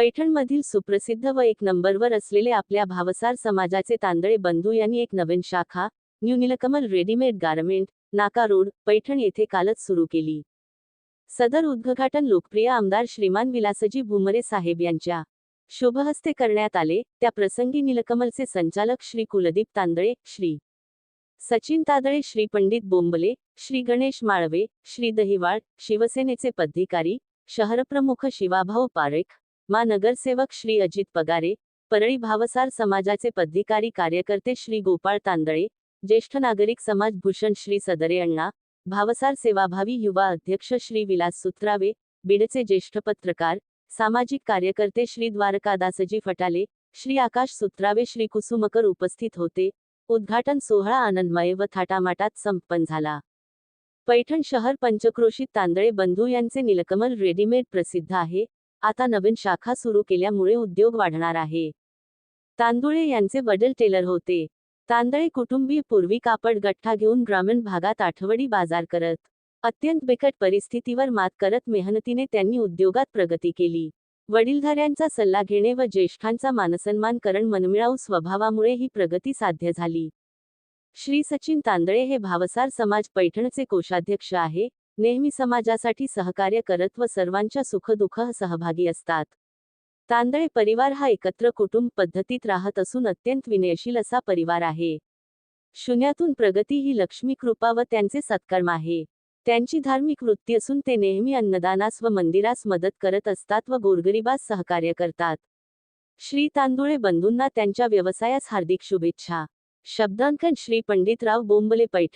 पैठणमधील सुप्रसिद्ध व एक नंबरवर असलेले आपल्या भावसार समाजाचे तांदळे बंधू यांनी एक नवीन शाखा new Nilkamal readymade garment Naka road Paithan येथे कालच सुरू केली. सदर उद्घाटन लोकप्रिय आमदार श्रीमान विलासजी भुमरे साहेब यांच्या शुभहस्ते करण्यात आले. त्या प्रसंगी निलकमलचे संचालक श्री कुलदीप तांदळे श्री सचिन तादळे श्री पंडित बोंबले श्री गणेश माळवे श्री दहिवाळ शिवसेनेचे पदाधिकारी शहरप्रमुख शिवाभाऊ पारेख मा नगरसेवक श्री अजित पगारे परळी भावसार समाजाचे पदाधिकारी कार्यकर्ते श्री गोपाळ तांदळे ज्येष्ठ नागरिक समाज भूषण श्री सदरे अण्णा भावसार सेवाभावी युवा अध्यक्ष श्री विलास सुत्रावे बीडचे ज्येष्ठ पत्रकार सामाजिक कार्यकर्ते श्री द्वारकादासजी फटाले श्री आकाश सुत्रावे श्री कुसुमकर उपस्थित होते. उद्घाटन सोहळा आनंदमय व थाटामाटात संपन्न झाला. पैठण शहर पंचक्रोशीत तांदळे बंधू यांचे नीलकमल रेडीमेड प्रसिद्ध आहे. आता नवीन शाखा सुरू केल्यामुळे उद्योग वाढणार आहे. तांदुळे यांचे वडील टेलर होते. तांदळे कुटुंबीय पूर्वी कापड गठ्ठा घेऊन ग्रामीण भागात आठवडी बाजार करत अत्यंत बिकट परिस्थितीवर मात करत मेहनतीने त्यांनी उद्योगात प्रगती केली. वडीलधाऱ्यांचा सल्ला घेणे व ज्येष्ठांचा मानसन्मान करण मनमिळाऊ स्वभावामुळे ही प्रगती साध्य झाली. श्री सचिन तांदळे हे भावसार समाज पैठणचे कोषाध्यक्ष आहे. नेहमी समाजासाठी सहकार्य करत व सर्वांच्या सुखदुःख सहभागी असतात. तांदळे परिवार हा एकत्र कुटुंब पद्धतीत राहत असून अत्यंत विनयशील असा परिवार आहे. शून्यातून प्रगती ही लक्ष्मी कृपा व त्यांचे सत्कर्म आहे. त्यांची धार्मिक वृत्ती असून ते नेहमी अन्नदानास व मंदिरास मदत करत असतात व गोरगरिबास सहकार्य करतात. श्री तांदुळे बंधूंना त्यांच्या व्यवसायास हार्दिक शुभेच्छा. शब्दांकन श्री पंडितराव बोंबले पैठ